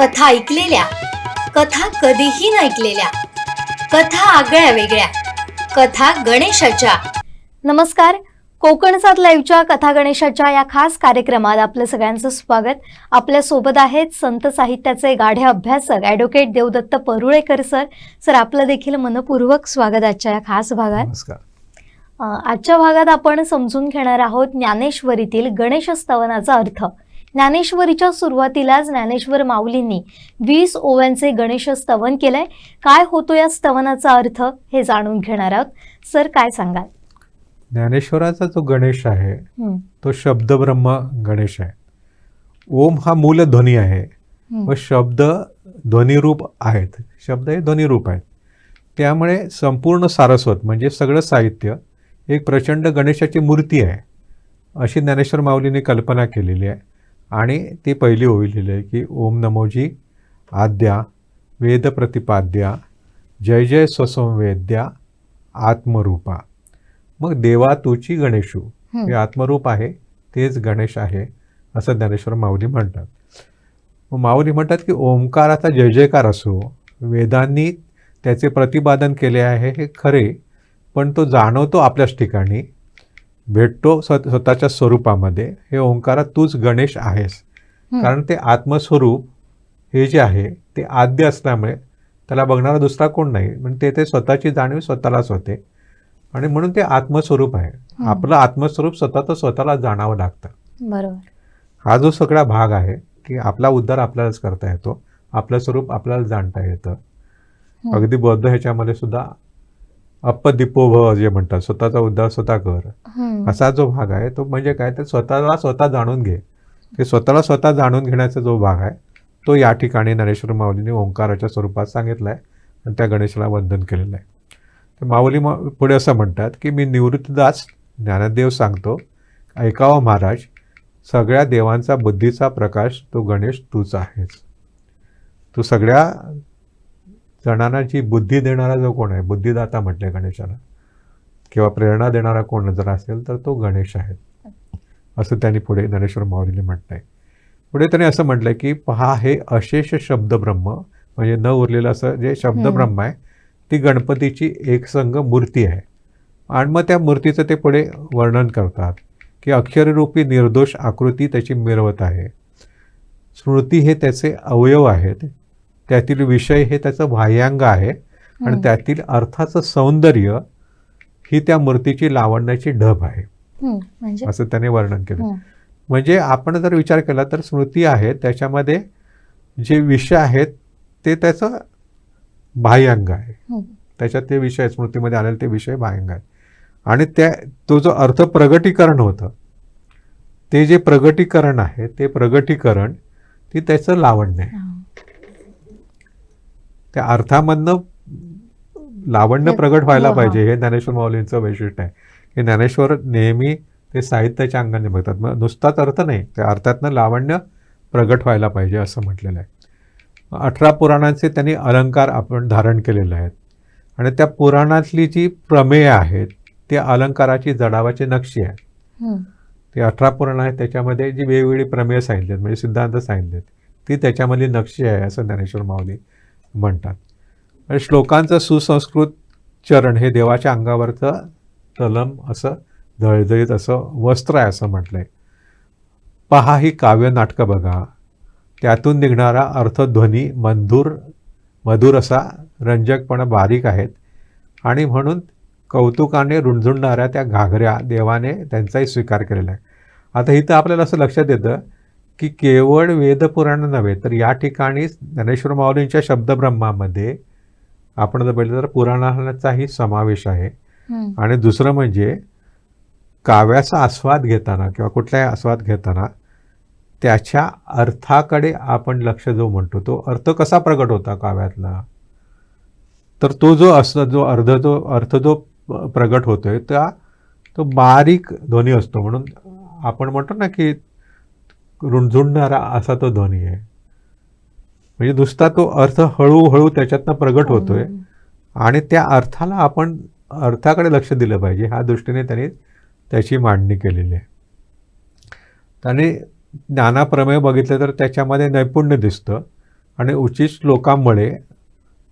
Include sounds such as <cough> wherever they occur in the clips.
कथा ऐकलेल्या कथा कधीही न ऐकलेल्या कथा आगळ्या वेगळ्या कथा गणेशाच्या. नमस्कार कोकण सात लाईव्हच्या कथा गणेशाच्या या खास कार्यक्रमात आपलं सगळ्यांचं स्वागत. आपल्यासोबत आहेत संत साहित्याचे गाढे अभ्यासक advocate Devdatta Parulekar sir sir आपलं देखील मनपूर्वक स्वागत आजच्या या खास भागात. नमस्कार. आजच्या भागात आपण समजून घेणार आहोत ज्ञानेश्वरीतील गणेश स्तवनाचा अर्थ. ज्ञानेश्वरीच्या सुरुवातीलाच ज्ञानेश्वर माऊलींनी वीस ओव्यांचे गणेश स्तवन केलंय. काय होतो या स्तवनाचा अर्थ हे जाणून घेणार आहोत. सर काय सांगाल? ज्ञानेश्वराचा जो गणेश आहे तो शब्दब्रह्म गणेश आहे. ओम हा मूल ध्वनी आहे व शब्द ध्वनिरूप आहेत. शब्द हे ध्वनिरूप आहेत. त्यामुळे संपूर्ण सारस्वत म्हणजे सगळं साहित्य एक प्रचंड गणेशाची मूर्ती आहे अशी ज्ञानेश्वर माऊलीने कल्पना केलेली आहे. आणि ती पहिली ओविलेली आहे की ओम नमोजी आद्या वेद प्रतिपाद्या जय जय स्वसंवेद्या आत्मरूपा मग देवा तुची गणेशू हं. हे आत्मरूप आहे तेच गणेश आहे असं ज्ञानेश्वर माऊली म्हणतात मग माऊली म्हणतात की ओंकाराचा जय जयकार असो वेदांनी त्याचे प्रतिपादन केले आहे हे खरे पण तो जाणवतो आपल्याच ठिकाणी भेटतो स्व स्वतःच्या स्वरूपामध्ये. हे ओंकारात तूच गणेश आहेस. कारण ते आत्मस्वरूप हे जे आहे ते आद्य असल्यामुळे त्याला बघणारा दुसरा कोण नाही. म्हणजे ते ते स्वतःची जाणीव स्वतःलाच होते. आणि म्हणून ते आत्मस्वरूप आहे. आपलं आत्मस्वरूप स्वतः स्वतःला जाणावं लागतं. बरोबर. हा जो सगळा भाग आहे की आपला उद्धार आपल्यालाच करता येतो. आपलं स्वरूप आपल्याला जाणता येतं. अगदी बौद्ध ह्याच्यामध्ये सुद्धा अपदीपोभ जे म्हणतात स्वतःचा उद्धार स्वतः कर. असा जो भाग आहे तो म्हणजे काय तर स्वतःला स्वतः जाणून घे. ते स्वतःला स्वतः जाणून घेण्याचा जो भाग आहे तो या ठिकाणी नरेश्वर माऊलीने ओंकाराच्या स्वरूपात सांगितला आहे आणि त्या गणेशाला वंदन केलेलं आहे. तर माऊली मा पुढे असं म्हणतात की मी निवृत्तदास ज्ञानदेव सांगतो ऐकावं महाराज सगळ्या देवांचा बुद्धीचा प्रकाश तो गणेश तूच आहेस. तू सगळ्या जणांना जी बुद्धी देणारा जो कोण आहे बुद्धिदाता म्हटले गणेशाला किंवा प्रेरणा देणारा कोण जर असेल तर तो गणेश आहे. असं त्यांनी पुढे नरेश्वर माऊलीने म्हटलं आहे पुढे त्यांनी असं म्हटलं की पहा हे अशेष शब्दब्रह्म म्हणजे न उरलेलं असं जे शब्दब्रह्म आहे ती गणपतीची एकसंग मूर्ती आहे. आणि मग त्या मूर्तीचं ते पुढे वर्णन करतात की अक्षररूपी निर्दोष आकृती त्याची मिरवत आहे. स्मृती हे त्याचे अवयव आहेत. त्यातील विषय हे त्याचं बाह्यांग आहे आणि. त्यातील अर्थाचं सौंदर्य ही त्या मूर्तीची लावण्याची ढब आहे. म्हणजे? असं त्याने वर्णन केलं. म्हणजे आपण जर विचार केला तर स्मृती आहे त्याच्यामध्ये जे विषय आहेत ते त्याचं बाह्यांग आहे. त्याच्यात ते विषय स्मृतीमध्ये आलेले ते विषय बाह्यांग आहेत. आणि त्या तो जो अर्थ प्रगटीकरण होतं ते जे प्रगटीकरण आहे ते प्रगटीकरण ती त्याचं लावण्य आहे. त्या अर्थामधनं लावण्य प्रगट व्हायला हो. पाहिजे हे ज्ञानेश्वर माऊलींचं वैशिष्ट्य आहे. की ज्ञानेश्वर नेहमी ते साहित्याच्या अंगाने बघतात. मग नुसताच अर्थ नाही त्या अर्थातनं लावण्य प्रगट व्हायला पाहिजे असं म्हटलेलं आहे. अठरा पुराणांचे त्यांनी अलंकार आपण धारण केलेले आहेत. आणि त्या पुराणातली जी प्रमेय आहेत ते अलंकाराची जडावाची नक्षी आहे ते अठरा पुराण आहेत त्याच्यामध्ये जी वेगवेगळी प्रमेय सांगितली आहेत म्हणजे सिद्धांत सांगितले आहेत ती त्याच्यामधली नक्षी आहे असं ज्ञानेश्वर माऊली म्हणतात. आणि श्लोकांचं सुसंस्कृत चरण हे देवाच्या अंगावरचं तलम असं धळधळीत असं वस्त्र आहे असं म्हटलं आहे पहा ही काव्य नाटकं बघा. त्यातून निघणारा अर्थध्वनी मंधुर मधुर असा रंजकपणा बारीक आहेत. आणि म्हणून कौतुकाने रुंझुणणाऱ्या त्या घागऱ्या देवाने त्यांचाही स्वीकार केलेला आहे. आता इथं आपल्याला असं लक्षात येतं की केवळ वेदपुराण नव्हे तर या ठिकाणी ज्ञानेश्वर माऊलींच्या शब्दब्रह्मामध्ये आपण जर बघितलं तर पुराणाचाही समावेश आहे. आणि दुसरं म्हणजे काव्याचा आस्वाद घेताना किंवा कुठलाही आस्वाद घेताना त्याच्या अर्थाकडे आपण लक्ष जो म्हणतो. तो अर्थ कसा प्रगट होता काव्यातला? तर तो जो असं जो अर्ध जो अर्थ जो प्रगट होतोय त्या तो बारीक ध्वनी असतो. म्हणून आपण म्हणतो ना की रुंझुणणारा असा तो ध्वनी आहे. म्हणजे नुसता तो अर्थ हळूहळू त्याच्यातनं प्रगट होतोय हं, आणि त्या अर्थाला आपण अर्थाकडे लक्ष दिलं पाहिजे ह्या दृष्टीने त्यांनी त्याची मांडणी केलेली आहे. त्याने ज्ञानाप्रमेय बघितलं तर त्याच्यामध्ये नैपुण्य दिसतं आणि उचित श्लोकांमुळे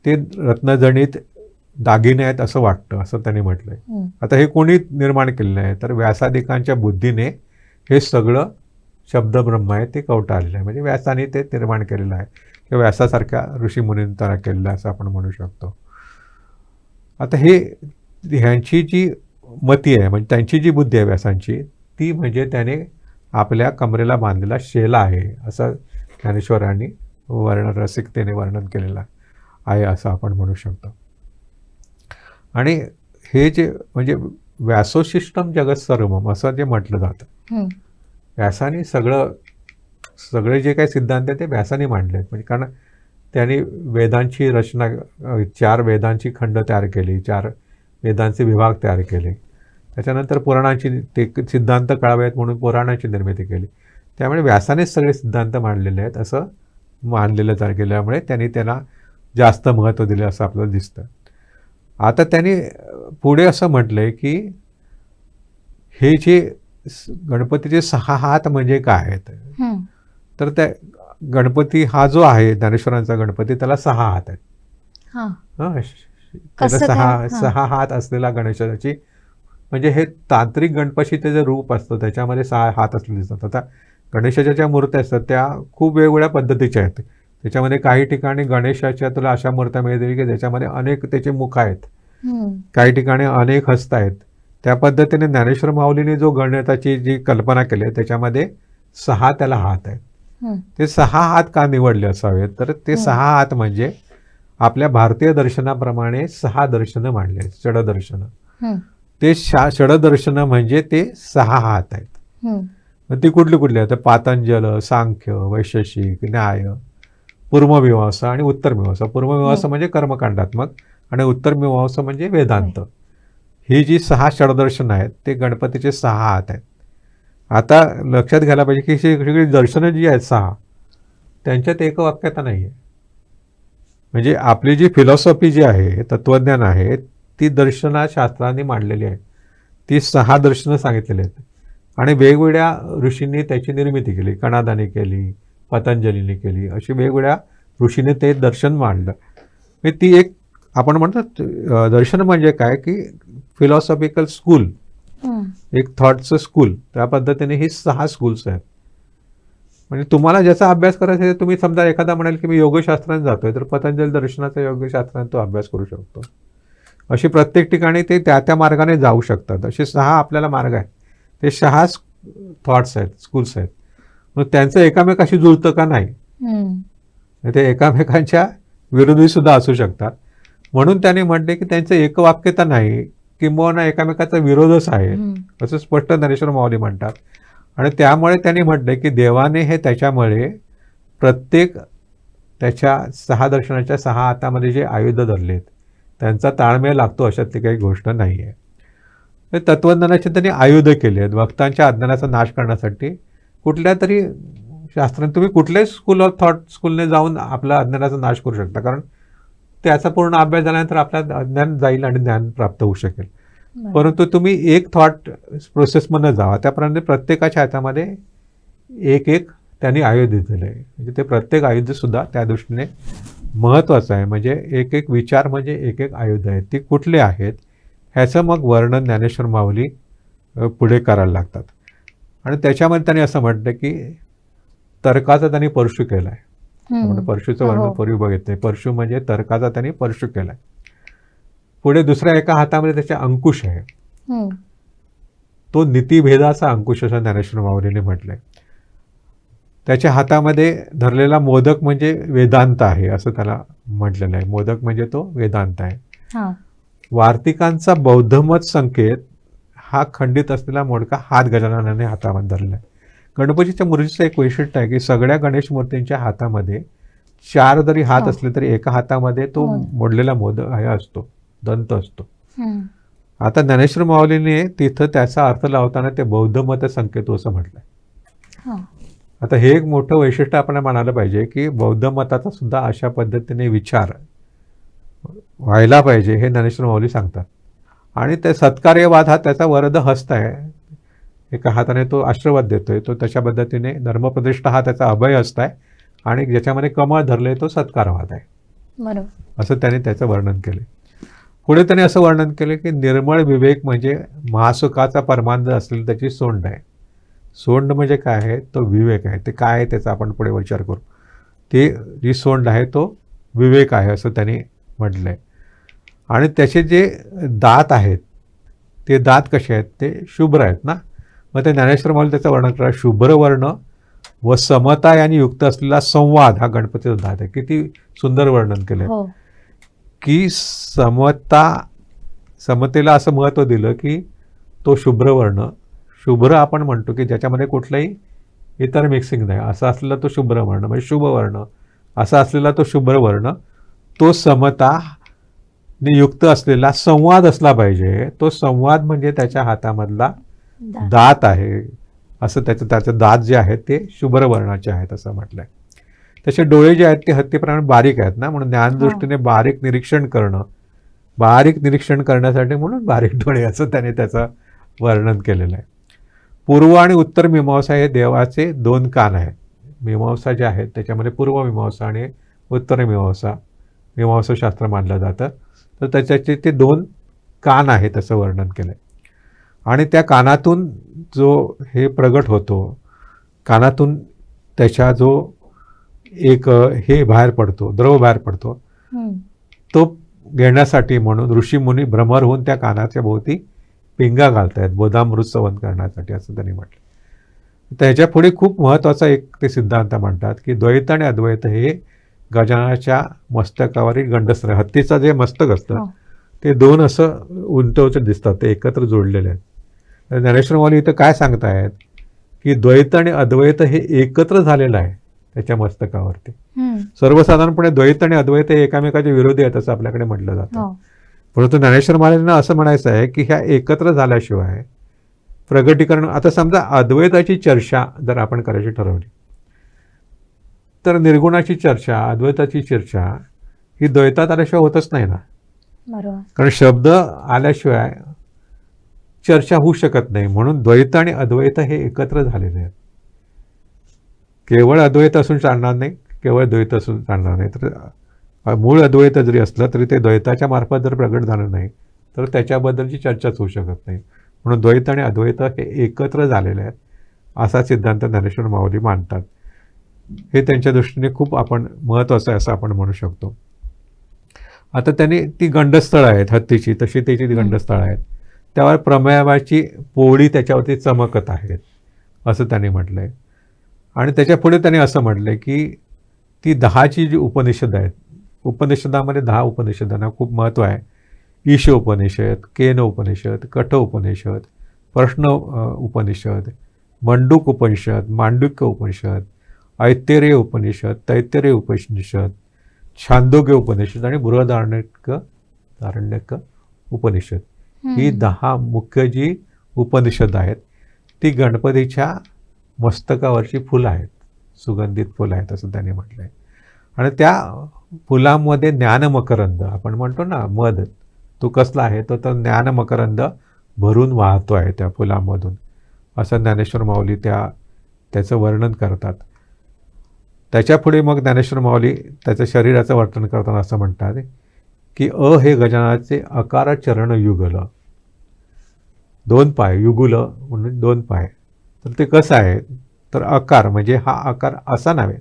ते रत्नजणीत दागिने आहेत असं वाटतं असं त्यांनी म्हटलंय. हम्म. आता हे कोणी निर्माण केलेलं आहे? तर व्यासादिकांच्या बुद्धीने हे सगळं शब्दब्रह्म आहे ते कवटाळलेलं आहे. म्हणजे व्यासाने ते निर्माण केलेलं आहे. किंवा व्यासासारख्या ऋषीमुनींनी तयार केलेलं आहे असं आपण म्हणू शकतो. आता हे ह्यांची जी मती आहे म्हणजे त्यांची जी बुद्धी आहे व्यासांची ती म्हणजे त्याने आपल्या कमरेला बांधलेला शेला आहे असं ज्ञानेश्वरांनी वर्णन रसिकतेने वर्णन केलेलं आहे असं आपण म्हणू शकतो. आणि हे जे म्हणजे व्यासोशिष्टम जगत सर्वम असं जे म्हटलं जातं व्यासाने सगळं सगळे जे काही सिद्धांत आहे ते व्यासाने मांडले आहेत. म्हणजे कारण त्यांनी वेदांची रचना चार वेदांची खंड तयार केली चार वेदांचे विभाग तयार केले. त्याच्यानंतर पुराणांची ते सिद्धांत कळावेत म्हणून पुराणाची निर्मिती केली. त्यामुळे व्यासानेच सगळे सिद्धांत मांडलेले आहेत असं मांडलेलं तयार केल्यामुळे त्यांनी त्यांना जास्त महत्त्व दिले असं आपल्याला दिसतं. आता त्यांनी पुढे असं म्हटलं आहे की हे जे गणपतीचे सहा हात म्हणजे काय? आहेत. तर त्या गणपती हा जो आहे ज्ञानेश्वरांचा गणपती त्याला सहा हात आहेत. हा. हं, त्याला सहा. सहा हात असलेला गणेशाची म्हणजे हे तांत्रिक गणपतीचे जे रूप असतं त्याच्यामध्ये सहा हात असलेले दिसतात. आता गणेशाच्या ज्या मूर्त्या असतात त्या खूप वेगवेगळ्या पद्धतीच्या आहेत. त्याच्यामध्ये काही ठिकाणी गणेशाच्या तुला अशा मूर्त्या मिळतील की त्याच्यामध्ये अनेक त्याचे मुख आहेत. काही ठिकाणी अनेक हस्त आहेत. त्या पद्धतीने ज्ञानेश्वर माऊलीने जो गणिताची जी कल्पना केली आहे त्याच्यामध्ये सहा त्याला हात आहेत. ते सहा हात का निवडले असावेत? तर ते. सहा हात म्हणजे आपल्या भारतीय दर्शनाप्रमाणे सहा दर्शनं मांडले आहेत षडदर्शनं. ते शा षडदर्शनं म्हणजे ते सहा हात आहेत. ती कुठली कुठली आहेत? पातंजल सांख्य वैशेषिक न्याय पूर्वमीमांसा आणि उत्तरमीमांसा पूर्वमीमांसा. म्हणजे कर्मकांडात्मक आणि उत्तरमीमांसा म्हणजे वेदांत. ही जी सहा षडदर्शन आहेत ते गणपतीचे सहा हात आहेत. आता लक्षात घ्यायला पाहिजे की सगळी दर्शनं जी आहेत सहा त्यांच्यात एक वाक्यता नाही आहे. म्हणजे आपली जी फिलॉसॉफी जी आहे तत्त्वज्ञान आहे ती दर्शनाशास्त्राने मांडलेली आहे. ती सहा दर्शनं सांगितलेली आहेत. आणि वेगवेगळ्या ऋषींनी त्याची निर्मिती केली कणादाने केली पतंजलीने केली अशी वेगवेगळ्या ऋषीने ते दर्शन मांडलं. म्हणजे ती एक आपण म्हणतो दर्शन म्हणजे काय की फिलॉसॉफिकल स्कूल. एक थॉटचं स्कूल त्या पद्धतीने ही सहा स्कूल्स आहेत. म्हणजे तुम्हाला ज्याचा अभ्यास करायचा आहे तुम्ही समजा एखादा म्हणाल की मी योगशास्त्राने जातोय तर पतंजली दर्शनाचा योगशास्त्राने तो अभ्यास करू शकतो. अशी प्रत्येक ठिकाणी ते त्या त्या मार्गाने जाऊ शकतात. असे सहा आपल्याला मार्ग आहेत. ते सहा थॉट्स आहेत स्कूल्स आहेत. मग त्यांचं एकामेकाशी जुळतं का नाही. ते एकामेकांच्या विरोधी सुद्धा असू शकतात. म्हणून त्याने म्हटले की त्यांचं एकवाक्यता नाही किंबहुना एकामेकाचा विरोधच आहे. असं स्पष्ट ज्ञानेश्वर माऊली म्हणतात. आणि त्यामुळे त्यांनी म्हटलं की देवाने हे त्याच्यामुळे प्रत्येक त्याच्या सहा दर्शनाच्या सहा हातामध्ये जे आयुध धरलेत त्यांचा ताळमेळ लागतो अशातली काही गोष्ट नाही आहे तर तत्वज्ञानाचे त्यांनी आयुध केले आहेत भक्तांच्या अज्ञानाचा नाश करण्यासाठी. कुठल्या तरी शास्त्राने तुम्ही कुठल्याही स्कूल ऑफ थॉट स्कूलने जाऊन आपला अज्ञानाचा नाश करू शकता कारण त्याचा पूर्ण अभ्यास झाल्यानंतर आपल्याला अज्ञान जाईल आणि ज्ञान प्राप्त होऊ शकेल. परंतु तुम्ही एक थॉट प्रोसेसमधनं जावा. त्याप्रमाणे प्रत्येकाच्या हातामध्ये एक एक त्यांनी आयुध दिलेलं आहे म्हणजे ते प्रत्येक आयुध सुद्धा त्या दृष्टीने महत्त्वाचं आहे. म्हणजे एक एक विचार म्हणजे एक एक आयुध आहेत. ती कुठले आहेत? ह्याचं मग वर्णन ज्ञानेश्वर माऊली पुढे करायला लागतात. आणि त्याच्यामध्ये त्यांनी असं म्हटलं की तर्काचा त्यांनी परशु केला आहे आपण परशुचं हो. वर्णन पूर्वी बघितलंय परशु म्हणजे तर्काचा त्यांनी परशु केलाय. पुढे दुसऱ्या एका हातामध्ये त्याचे अंकुश आहे. तो नीतिभेदाचा अंकुश असं ज्ञानेश्वर माऊलीने म्हटलंय. त्याच्या हातामध्ये धरलेला मोदक म्हणजे वेदांत आहे असं त्याला म्हटलेलं आहे. मोदक म्हणजे तो वेदांत आहे. हा. वार्तिकांचा बौद्धमत संकेत हा खंडित असलेला मोडका हात गजाननाने हातामध्ये धरलेला आहे. गणपतीच्या मूर्तीचं एक वैशिष्ट्य आहे की सगळ्या गणेश मूर्तींच्या हातामध्ये चार जरी हात हो. असले तरी एका हातामध्ये तो हो. मोडलेला मोदक हे असतो दंत असतो. आता ज्ञानेश्वर माऊलीने तिथं त्याचा अर्थ लावताना ते बौद्ध मत संकेतो असं म्हटलंय हा. आता हे एक मोठं वैशिष्ट्य आपण म्हणायला पाहिजे की बौद्ध मताचा सुद्धा अशा पद्धतीने विचार व्हायला पाहिजे हे ज्ञानेश्वर माऊली सांगतात आणि ते सत्कार्यवाद हा त्याचा वरद हस्त आहे एका हाताने तो आशीर्वाद देतोय तो तशा पद्धतीने धर्मप्रतिष्ठा हा त्याचा अभय हस्त आहे आणि ज्याच्यामध्ये कमळ धरले तो सत्कारवाद आहे. बरोबर. असं त्याने त्याचं वर्णन केले. पुढे त्याने असं वर्णन केले की निर्मळ विवेक म्हणजे महासुखाचा परमानंद असलेली त्याची सोंड आहे. सोंड म्हणजे काय आहे? तो विवेक आहे. ते काय आहे त्याचा आपण पुढे विचार करू. ते जी सोंड आहे तो विवेक आहे असं त्यांनी म्हटलं आहे आणि त्याचे जे दात आहेत ते दात कसे आहेत? ते शुभ्र आहेत ना? मग ते ज्ञानेश्वर माऊली त्याचं वर्णन करा. शुभ्र वर्ण व समता याने युक्त असलेला संवाद हा गणपतीचा दात आहे. किती सुंदर वर्णन केलं हो. की समता समतेला असं महत्त्व दिलं की तो शुभ्र वर्ण शुभ्र आपण म्हणतो की ज्याच्यामध्ये कुठलंही इतर मिक्सिंग नाही. असं असलेला तो शुभ्र वर्ण म्हणजे शुभ वर्ण असा असलेला तो शुभ्र वर्ण तो समता ने युक्त असलेला संवाद असला पाहिजे. तो संवाद म्हणजे त्याच्या हातामधला दात. आहे. असं त्याचं त्याचे दात जे आहेत ते शुभ्र वर्णाचे आहेत असं म्हटलंय. तसे डोळे जे आहेत ते हत्तीप्रमाणे बारीक आहेत ना म्हणून ज्ञानदृष्टीने बारीक निरीक्षण करणं बारीक निरीक्षण करण्यासाठी म्हणून बारीक डोळे असं त्याने त्याचं वर्णन केलेलं आहे. पूर्व आणि उत्तर मीमांसा हे देवाचे दोन कान आहेत. मीमांसा जे आहेत त्याच्यामध्ये पूर्व मीमांसा आणि उत्तर मीमांसा मीमांसा शास्त्र मानलं जातं. तर त्याच्याचे ते दोन कान आहेत असं वर्णन केलं आहे आणि त्या कानातून जो हे प्रगट होतो कानातून त्याच्या जो एक हे बाहेर पडतो द्रव बाहेर पडतो. तो घेण्यासाठी म्हणून ऋषीमुनी भ्रमर होऊन त्या कानाच्या भोवती पिंगा घालतायत बोधामृत सेवन करण्यासाठी असं त्यांनी म्हटलं त्याच्या पुढे खूप महत्त्वाचा एक ते सिद्धांत म्हणतात की द्वैत आणि अद्वैत हे गजानाच्या मस्तकावरील गंडस्त्र हत्तीचं जे मस्तक असतं हो. ते दोन असं उंचवचे दिसतात ते एकत्र जोडलेले आहेत तर ज्ञानेश्वर माऊली इथं काय सांगतायत? की द्वैत आणि अद्वैत हे एकत्र झालेलं आहे त्याच्या मस्तकावरती. सर्वसाधारणपणे द्वैत आणि अद्वैत हे एकामेकाचे विरोधी आहेत असं आपल्याकडे म्हटलं जातं. हो. परंतु ज्ञानेश्वर महाराजांना असं म्हणायचं आहे की ह्या एकत्र झाल्याशिवाय प्रगटीकरण आता समजा अद्वैताची चर्चा जर आपण करायची ठरवली तर निर्गुणाची चर्चा अद्वैताची चर्चा ही द्वैतात आल्याशिवाय होतच नाही ना. कारण शब्द आल्याशिवाय चर्चा होऊ शकत नाही. म्हणून द्वैत आणि अद्वैत हे एकत्र झालेले आहेत. केवळ अद्वैत असून चालणार नाही केवळ द्वैत असून चालणार नाही. तर मूळ अद्वैत जरी असलं तरी ते द्वैताच्या मार्फत जर प्रगट झालं नाही तर त्याच्याबद्दलची चर्चाच होऊ शकत नाही. म्हणून द्वैत आणि अद्वैत हे एकत्र झालेले आहेत असा सिद्धांत ज्ञानेश्वर माऊली मानतात हे त्यांच्या दृष्टीने खूप आपण महत्त्वाचं आहे असं आपण म्हणू शकतो. आता त्यांनी ती गंडस्थळं आहेत हत्तीची. तशी त्याची ती. गंडस्थळं आहेत. त्यावर प्रमेयाची पोळी त्याच्यावरती चमकत आहेत असं त्यांनी म्हटलं आहे आणि त्याच्यापुढे त्यांनी असं म्हटलं की ती दहाची जी उपनिषद आहेत उपनिषदामध्ये दहा उपनिषदांना खूप महत्त्व आहे. ईश उपनिषद केन उपनिषद कठ उपनिषद प्रश्न उपनिषद मंडूक उपनिषद मांडुक्य उपनिषद ऐतेरेय उपनिषद तैत्तरेय उपनिषद छांदोग्य उपनिषद आणि बृहदारण्यक दारण्यक उपनिषद. ही. दहा मुख्य जी उपनिषद आहेत ती गणपतीच्या मस्तकावरची फुलं आहेत सुगंधित फुलं आहेत असं त्यांनी म्हटलं आहे आणि त्या फुलांमध्ये ज्ञानमकरंद आपण म्हणतो ना मध तो कसला आहे तो तर ज्ञानमकरंद भरून वाहतो आहे त्या फुलांमधून. असं ज्ञानेश्वर माऊली त्या त्याचं वर्णन करतात. त्याच्यापुढे मग ज्ञानेश्वर माऊली त्याच्या शरीराचं वर्णन करताना असं म्हणतात. की अ हे गजानाचे अकार चरण युगल. दोन पाय युगुल म्हणून दोन पाय. तर ते कसं आहे? तर अकार म्हणजे हा आकार असा नव्हे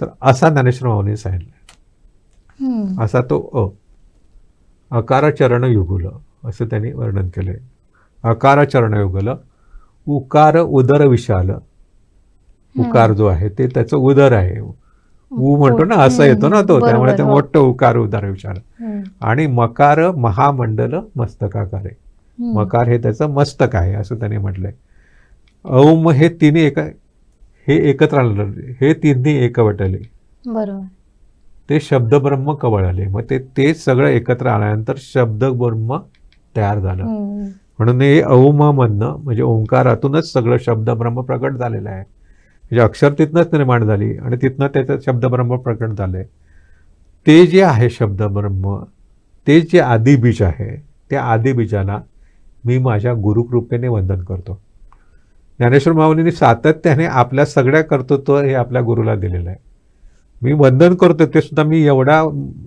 तर असा ज्ञानेश्वर माऊलीने सांगितलं. असा तो अ. अकार चरण युगुल असं त्यांनी वर्णन केलंय. अकार चरण युगल उकार उदर विशाल. उकार जो आहे ते त्याचं उदर आहे. ऊ म्हणतो ना असं येतो ना तो त्यामुळे ते हो. मोठं उकार उदर हम्म. आणि मकार महामंडल मस्तकाकार. मकार हे त्याचं मस्तक आहे असं त्याने म्हटलंय औम हे तिन्ही एका हे एकत्र आलं हे तिन्ही एकवटले बरोबर ते शब्दब्रह्म कवळले मग ते ते सगळं एकत्र आल्यानंतर शब्दब्रह्म तयार झालं. म्हणून हे औम म्हणणं म्हणजे ओंकारातूनच सगळं शब्दब्रह्म प्रकट झालेलं आहे म्हणजे अक्षर तिथनंच निर्माण झाली आणि तिथनं त्याचं शब्दब्रह्म प्रकट झालंय ते जे आहे शब्दब्रह्म ते जे आदिबीज आहे त्या आदिबीजाला मी माझ्या गुरुकृपेने वंदन करतो. ज्ञानेश्वर माऊलींनी सातत्याने आपल्या सगळ्या कर्तृत्व हे आपल्या गुरुला दिलेलं आहे. मी वंदन करतो ते सुद्धा मी एवढ्या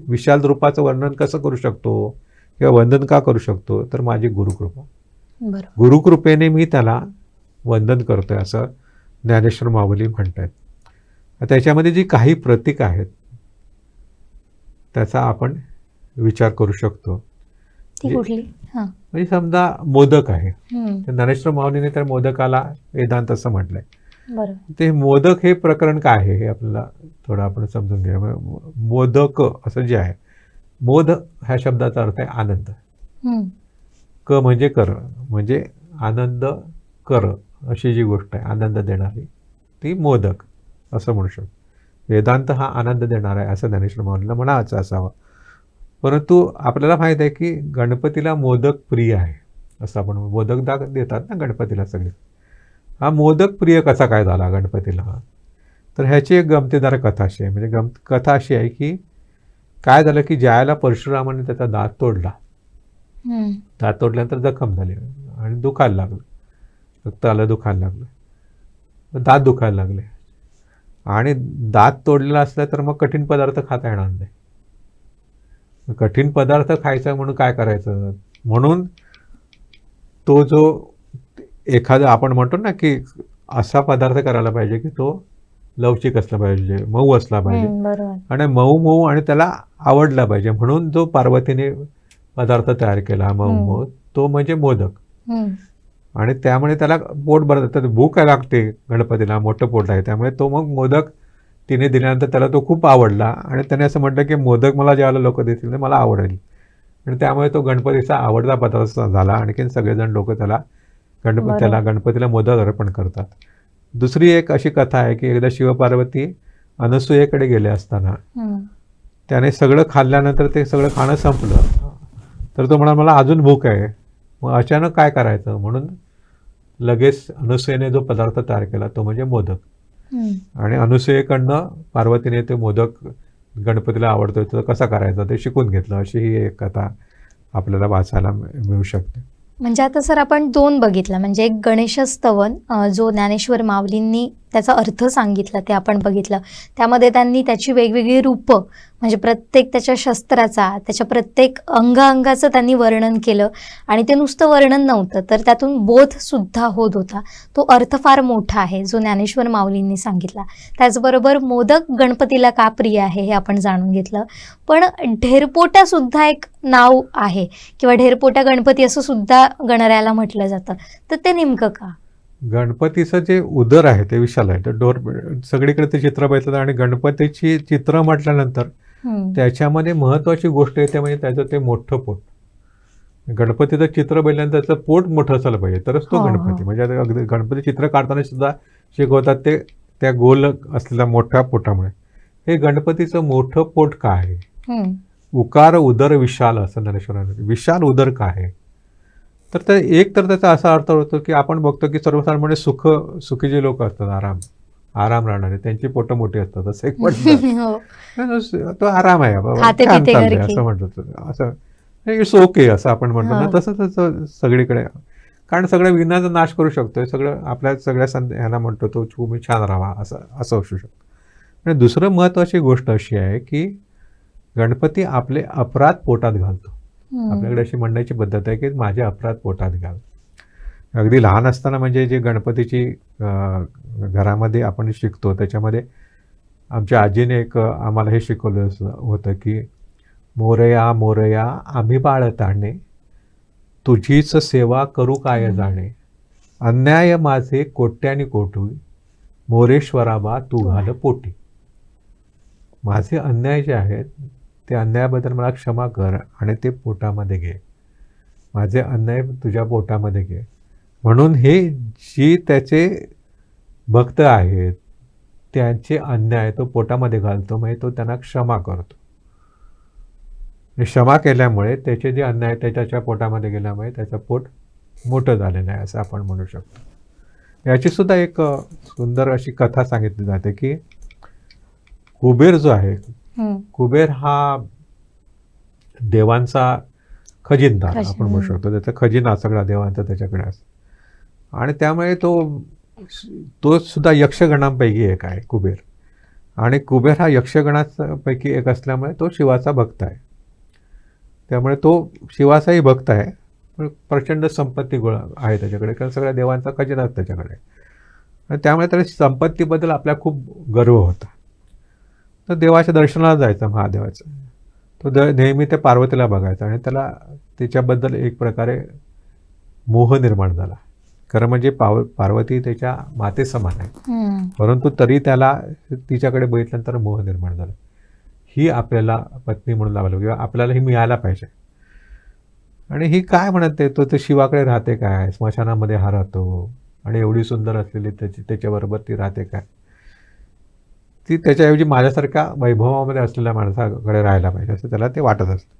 विशाल रूपाचं वर्णन कसं करू शकतो किंवा वंदन का करू शकतो तर माझी गुरुकृपा. गुरुकृपेने मी त्याला वंदन करतोय असं ज्ञानेश्वर माऊली म्हणतायत. त्याच्यामध्ये जी काही प्रतीक आहेत त्याचा आपण विचार करू शकतो. हा. म्हणजे समजा मोदक आहे. ज्ञानेश्वर माऊलीने तर मोदकाला वेदांत असं म्हटलंय. ते मोदक हे प्रकरण काय आहे हे आपल्याला थोडं आपण समजून घ्या मोदक असं जे आहे मोद ह्या शब्दाचा अर्थ आहे आनंद. क म्हणजे कर म्हणजे आनंद कर. अशी जी गोष्ट आहे आनंद देणारी ती मोदक असं म्हणू शकतो. वेदांत हा आनंद देणार आहे असं ज्ञानेश्वर माऊलीला म्हणायचं असावं. परंतु आपल्याला माहीत आहे की गणपतीला मोदक प्रिय आहे असं आपण. मोदक दा देतात ना गणपतीला सगळे. हा मोदक प्रिय कसा काय झाला गणपतीला? तर ह्याची एक गमतीदार कथा अशी आहे म्हणजे गम कथा अशी आहे की काय झालं की ज्याला परशुरामाने त्याचा दात तोडला दात तोडल्यानंतर जखम झाली आणि दुखायला लागलं. आलं दुखायला लागलं. दात दुखायला लागले. आणि दात तोडलेला असला तर मग कठीण पदार्थ खाता येणार नाही. कठीण पदार्थ खायचा म्हणून काय करायचं? म्हणून तो जो एखादा आपण म्हणतो ना की असा पदार्थ करायला पाहिजे की तो लवचिक असला पाहिजे मऊ असला पाहिजे. आणि मऊ मऊ आणि त्याला आवडला पाहिजे. म्हणून जो पार्वतीने पदार्थ तयार केला मऊ. मऊ तो म्हणजे मोदक. आणि त्यामुळे त्याला पोट भरत तर भूक लागते गणपतीला मोठं पोट आहे. त्यामुळे तो मग मोदक तिने दिल्यानंतर त्याला तो खूप आवडला. आणि त्याने असं म्हटलं की मोदक मला ज्यावेळेला लोक देतील तर मला आवडेल. आणि त्यामुळे तो गणपतीचा आवडता पदार्थ झाला. आणखीन सगळेजण लोक त्याला गणपती. त्याला गणपतीला मोदक अर्पण करतात. दुसरी एक अशी कथा आहे की एकदा शिवपार्वती अनसूयेकडे गेले असताना त्याने सगळं खाल्ल्यानंतर ते सगळं खाणं संपलं. तर तो म्हणाला मला अजून भूक आहे. मग अचानक काय करायचं? म्हणून लगेच अनुसयेने जो पदार्थ तयार केला तो म्हणजे मोदक. आणि अनुसयेकडनं पार्वतीने ते मोदक गणपतीला आवडतो तो कसा करायचा ते शिकून घेतलं. अशी ही एक कथा आपल्याला वाचायला मिळू शकते. म्हणजे आता सर आपण दोन बघितलं. म्हणजे एक गणेश स्तवन जो ज्ञानेश्वर माऊलींनी त्याचा अर्थ सांगितला ते आपण बघितलं. त्यामध्ये त्यांनी त्याची वेगवेगळी रूपं म्हणजे प्रत्येक त्याच्या शस्त्राचा त्याच्या प्रत्येक अंगाअंगाचं त्यांनी वर्णन केलं. आणि ते नुसतं वर्णन नव्हतं तर त्यातून बोध सुद्धा होत होता. तो अर्थ फार मोठा आहे जो ज्ञानेश्वर माऊलींनी सांगितला. त्याचबरोबर मोदक गणपतीला का प्रिय आहे हे आपण जाणून घेतलं. पण ढेरपोट्या सुद्धा एक नाव आहे किंवा ढेरपोटा गणपती असं सुद्धा गणरायाला म्हटलं जातं. तर ते नेमकं का? गणपतीचं जे उदर आहे ते विशाल आहे. तर डोर सगळीकडे ते चित्र बघितलं आणि गणपतीची चित्र म्हटल्यानंतर त्याच्यामध्ये महत्वाची गोष्ट येते म्हणजे त्याचं ते मोठं पोट. गणपतीचं चित्र बघितल्यानंतर त्याचं पोट मोठं असायला पाहिजे तरच तो हो, हो. गणपती. म्हणजे आता अगदी गणपती चित्र काढताना सुद्धा शिकवतात ते त्या गोल असलेल्या मोठ्या पोटामुळे. हे गणपतीचं मोठं पोट का आहे? उकार उदर विशाल असं ज्ञानेश्वरांनी विशाल उदर का आहे? तर ते एक तर त्याचा असा अर्थ होतो की आपण बघतो की सर्वसाधारणपणे सुख सुखी जे लोक असतात आराम आराम राहणारे त्यांची पोटं मोठी असतात असं एक म्हटलं <laughs> हो. तो आराम आहे बाबा. असं म्हणतात. असं इट्स ओके असं आपण म्हणतो. ना. तसं तसं सगळीकडे. कारण सगळ्या विघ्नाचा नाश करू शकतोय सगळं आपल्या सगळ्या संध ह्याला म्हणतो तो तुम्ही छान राहा असं असं असू शकतं. आणि दुसरं महत्वाची गोष्ट अशी आहे की गणपती आपले अपराध पोटात घालतो. आपल्याकडे अशी म्हणण्याची पद्धत आहे की माझे अपराध पोटात घाल. अगदी लहान असताना म्हणजे जे गणपतीची घरामध्ये आपण शिकतो त्याच्यामध्ये आमच्या आजीने एक आम्हाला हे शिकवलं होतं की मोरया मोरया आम्ही बाळताणे तुझीच सेवा करू काय जाणे? अन्याय माझे कोट्यानी कोटू मोरेश्वराबा तू घाल पोटी. माझे अन्याय जे आहेत ते अन्यायाबद्दल मला क्षमा कर आणि ते पोटामध्ये घे. माझे अन्याय तुझ्या पोटामध्ये घे. म्हणून हे जी त्याचे भक्त आहेत त्यांचे अन्याय तो पोटामध्ये घालतो म्हणजे तो त्यांना क्षमा करतो. आणि क्षमा केल्यामुळे त्याचे जे अन्याय त्याच्या पोटामध्ये गेल्यामुळे त्याचं पोट मोठं झालेलं आहे असं आपण म्हणू शकतो. याची सुद्धा एक सुंदर अशी कथा सांगितली जाते की कुबेर जो आहे कुबेर हा देवांचा खजिनदार खजिन- आपण म्हणू. शकतो. त्याचा खजिना सगळा देवांचा त्याच्याकडे असतो. आणि त्यामुळे तो तो सुद्धा यक्षगणांपैकी एक आहे कुबेर. आणि कुबेर हा यक्षगणापैकी एक असल्यामुळे तो शिवाचा भक्त आहे. त्यामुळे तो शिवाचाही भक्त आहे. पण प्रचंड संपत्ती गोळा आहे त्याच्याकडे कारण सगळ्या देवांचा खजिनाच त्याच्याकडे. आणि त्यामुळे त्याला संपत्तीबद्दल आपल्या खूप गर्व होता. तर देवाच्या दर्शनाला जायचा महादेवाचं. तो द नेहमी ते पार्वतीला बघायचा आणि त्याला तिच्याबद्दल एक प्रकारे मोह निर्माण झाला. खरं म्हणजे पाव पार्वती त्याच्या मातेसमान आहे. हम्म. परंतु तरी त्याला तिच्याकडे बघितल्यानंतर मोह निर्माण झाला. ही आपल्याला पत्नी म्हणून लावलं किंवा आपल्याला ही मिळायला पाहिजे. आणि ही काय म्हणते तो ते शिवाकडे राहते काय? स्मशानामध्ये हा राहतो. आणि एवढी सुंदर असलेली त्याची त्याच्याबरोबर ती राहते काय? ती त्याच्याऐवजी माझ्यासारख्या वैभवामध्ये असलेल्या माणसाकडे राहायला पाहिजे असं त्याला ते वाटत असतं.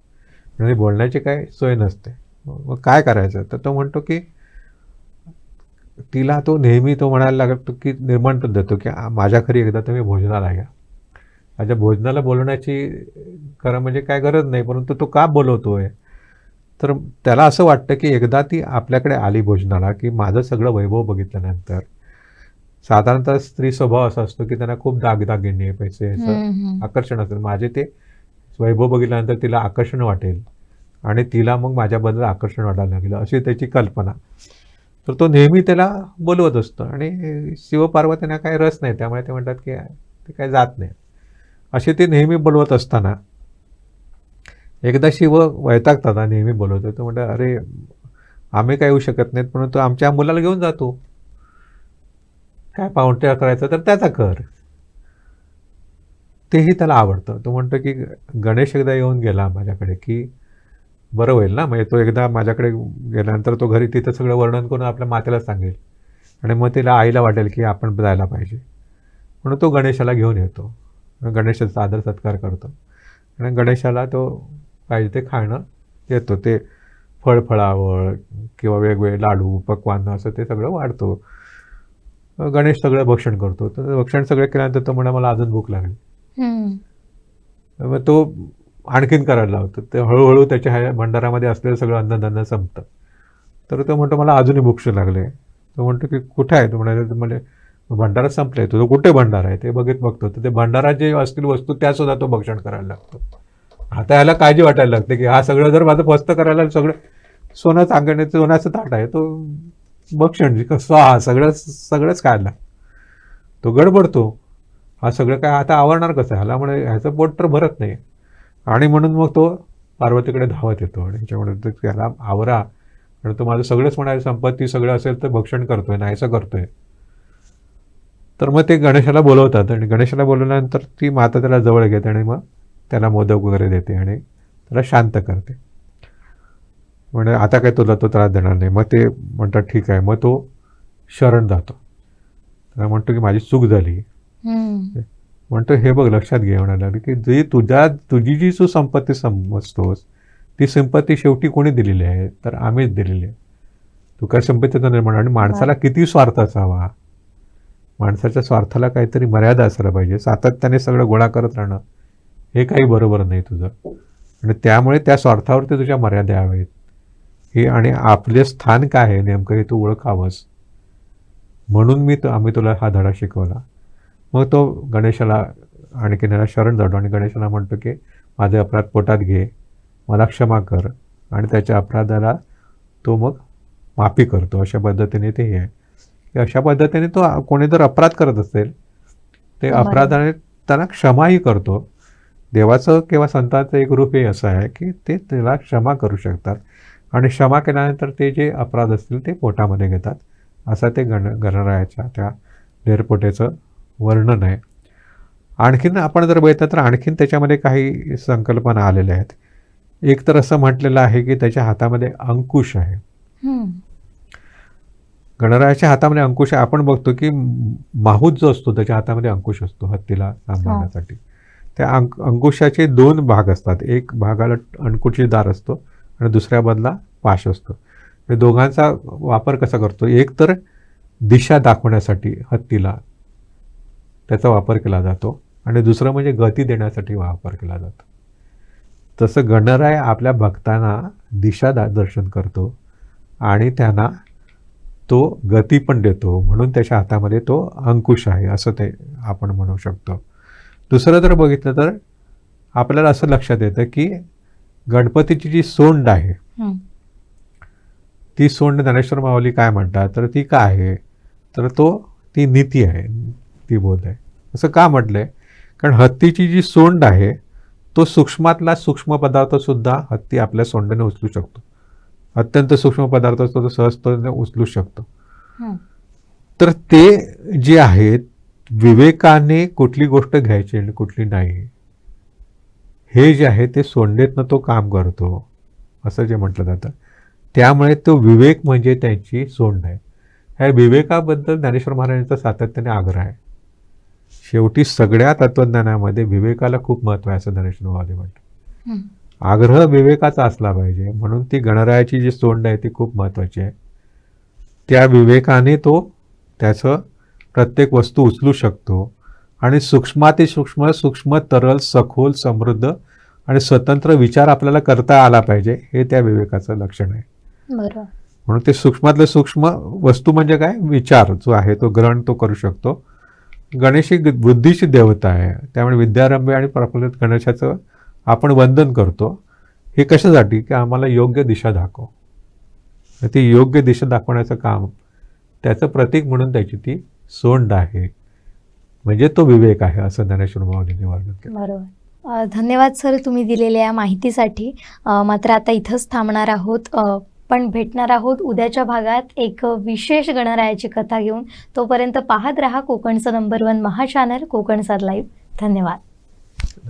म्हणजे बोलण्याची काय सोय नसते. मग काय करायचं? तर तो म्हणतो की तिला तो नेहमी तो म्हणायला लागतो की निर्माण देतो की माझ्या घरी एकदा तुम्ही भोजनाला या. माझ्या भोजनाला बोलवण्याची खरं म्हणजे काय गरज नाही परंतु तो का बोलवतो आहे तर त्याला असं वाटतं की एकदा ती आपल्याकडे आली भोजनाला की माझं सगळं वैभव बघितल्यानंतर साधारणतः स्त्री स्वभाव असा असतो की त्यांना खूप दागदागिने पैसे असं. आकर्षण असेल माझे ते वैभव बघितल्यानंतर तिला आकर्षण वाटेल आणि तिला मग माझ्याबद्दल आकर्षण वाटायला लागलं अशी त्याची कल्पना. तर तो नेहमी त्याला बोलवत असतो आणि शिवपार्वतींना काही रस नाही. त्यामुळे ते म्हणतात की ते काय जात नाही. असे ते नेहमी बोलवत असताना एकदा शिव वैतागतात नेहमी बोलवतो तो म्हणतात अरे आम्ही काय येऊ शकत नाहीत परंतु आमच्या मुलाला घेऊन जातो काय पाहुणत्या करायचं तर त्याचा कर. तेही त्याला आवडतं. तो म्हणतो की गणेश एकदा येऊन गेला माझ्याकडे की बरं होईल ना? म्हणजे तो एकदा माझ्याकडे गेल्यानंतर तो घरी तिथं सगळं वर्णन करून आपल्या मातेला सांगेल. आणि मग तिला आईला वाटेल की आपण जायला पाहिजे. म्हणून तो गणेशाला घेऊन येतो. गणेशाचा आदर सत्कार करतो. आणि गणेशाला तो पाहिजे ते खाणं देतो. ते फळफळावळ किंवा वेगवेगळे लाडू पकवान असं ते सगळं वाढतो. गणेश सगळं भक्षण करतो. तर भक्षण सगळं केल्यानंतर तो म्हणा मला अजून भूक लागली. मग तो आणखीन करायला लावतो. ते हळूहळू त्याच्या ह्या भंडारामध्ये असलेलं सगळं अन्नधान्य संपतं. तर तो म्हणतो मला अजूनही भूक्ष लागले तो म्हणतो की कुठे आहे? तो म्हणाले म्हणजे भंडारा संपलाय. तो कुठे भंडार आहे? ते बघित बघतो. तर ते भंडारात जे असतील वस्तू त्या सुद्धा तो भक्षण करायला लागतो. आता याला काळजी वाटायला लागते की हा सगळं जर माझं फस्त करायला सगळं सोनं चांगणे सोन्याचं ताट आहे. तो भक्षण म्हणजे स्वाहा सगळंच सगळंच खायला तो गडबडतो. हा सगळं काय आता आवरणार कसं? ह्याला म्हणे ह्याचं पोट तर भरत नाही. आणि म्हणून मग तो पार्वतीकडे धावत येतो आणि त्याच्यामुळे त्याला आवरा. आणि तो माझं सगळंच म्हणाय संपत्ती सगळं असेल तर भक्षण करतोय नाहीसं करतोय. तर मग ते गणेशाला बोलवतात आणि गणेशाला बोलवल्यानंतर ती माता त्याला जवळ घेते आणि मग त्याला मोदक वगैरे देते आणि त्याला शांत करते. म्हणजे आता काय तुला तो त्रास देणार नाही. मग ते म्हणतात ठीक आहे. मग तो शरण जातो. त्याला म्हणतो की माझी चूक झाली. म्हणतो हे बघ लक्षात घे. म्हणाला की जी तुझ्या तुझी जी तू संपत्ती समजतोस ती संपत्ती शेवटी कोणी दिलेली आहे? तर आम्हीच दिलेली आहे. तू काय संपत्तीचा निर्माण आणि माणसाला किती स्वार्थ असावा? माणसाच्या स्वार्थाला काहीतरी मर्यादा असायला पाहिजे. सातत्याने सगळं गोळा करत राहणं हे काही बरोबर नाही तुझं. आणि त्यामुळे त्या स्वार्थावरती तुझ्या मर्यादा हवेत. हे आणि आपले स्थान काय आहे नेमकं हे तू ओळखावंस. म्हणून मी तो आम्ही तुला हा धडा शिकवला. मग तो गणेशाला आणखी त्याला शरण जातो आणि गणेशाला म्हणतो की माझे अपराध पोटात घे मला क्षमा कर आणि त्याच्या अपराधाला तो मग माफी करतो. अशा पद्धतीने ते हे आहे. की अशा पद्धतीने तो कोणी जर अपराध करत असेल ते. अपराधाने त्यांना क्षमाही करतो. देवाचं किंवा संतांचं एक रूप हे असं आहे की ते त्याला क्षमा करू शकतात. आणि क्षमा केल्यानंतर ते जे अपराध असतील ते पोटामध्ये घेतात. असा ते गण गणरायाच्या त्या ढेरपोटेचं वर्णन आहे. आणखीन आपण जर बघितलं तर आणखीन त्याच्यामध्ये काही संकल्पना आलेल्या आहेत. एक तर असं म्हटलेलं आहे की त्याच्या हातामध्ये अंकुश आहे. गणरायाच्या हातामध्ये अंकुश आहे. आपण बघतो की माहूत जो असतो त्याच्या हातामध्ये अंकुश असतो हत्तीला सांभाळण्यासाठी. त्या अंक अंकुशाचे दोन भाग असतात. एक भागाला अंकुशीदार असतो. आणि दुसऱ्या बाजूला पाश असतो. हे दोघांचा वापर कसा करतो? एक तर दिशा दाखवण्यासाठी हत्तीला त्याचा वापर केला जातो आणि दुसरं म्हणजे गती देण्यासाठी वापर केला जातो. तसं गणराय आपल्या भक्तांना दिशा दा दर्शन करतो आणि त्यांना तो गती पण देतो. म्हणून त्याच्या हातामध्ये तो अंकुश आहे असं ते आपण म्हणू शकतो. दुसरं जर बघितलं तर आपल्याला असं लक्षात येतं की गणपतीची जी सोंड आहे हं. ती सोंड ज्ञानेश्वर माऊली काय म्हणतात? तर ती काय आहे? तर तो ती नीती आहे ती बोध आहे. असं का म्हटलंय? कारण हत्तीची जी सोंड आहे तो सूक्ष्मातला सूक्ष्म पदार्थ सुद्धा हत्ती आपल्या सोंडेने उचलू शकतो. अत्यंत सूक्ष्म पदार्थ असतो तो सहजपणे उचलू शकतो. तर ते जे आहेत विवेकाने कुठली गोष्ट घ्यायची आणि कुठली नाही हे जे आहे ते सोंडेतनं तो काम करतो. असं जे म्हटलं जातं. त्यामुळे तो विवेक म्हणजे त्यांची सोंड आहे. ह्या विवेकाबद्दल ज्ञानेश्वर महाराजांचा सातत्याने आग्रह आहे. शेवटी सगळ्या तत्वज्ञानामध्ये विवेकाला खूप महत्त्व आहे असं ज्ञानेश्वर महाराज म्हणतात. आग्रह विवेकाचा असला पाहिजे. म्हणून ती गणरायाची जी सोंड आहे ती खूप महत्वाची आहे. त्या विवेकाने तो त्याचं प्रत्येक वस्तू उचलू शकतो. आणि सूक्ष्माती सूक्ष्म सूक्ष्म तरल सखोल समृद्ध आणि स्वतंत्र विचार आपल्याला करता आला पाहिजे हे त्या विवेकाचं लक्षण आहे. बरोबर. म्हणून ते सूक्ष्मातले सूक्ष्म वस्तू म्हणजे काय? विचार जो आहे तो ग्रहण तो करू शकतो. गणेश ही बुद्धीची देवता आहे त्यामुळे विद्यारंभे आणि प्रफुल्लित गणेशाचं आपण वंदन करतो. हे कशासाठी? की आम्हाला योग्य दिशा दाखव. ती योग्य दिशा दाखवण्याचं काम त्याचं प्रतीक म्हणून त्याची ती सोंड आहे. म्हणजे तो विवेक आहे असं ज्ञानेश्वर माऊलींनी वर्णन केलं. बरोबर. धन्यवाद सर तुम्ही दिलेल्या या माहितीसाठी मात्र आता इथंच थांबणार आहोत. पण भेटणार आहोत उद्याच्या भागात एक विशेष गणरायाची कथा घेऊन. तोपर्यंत पाहत रहा कोकणचं नंबर वन महा चॅनल कोकण सात लाईव्ह धन्यवाद.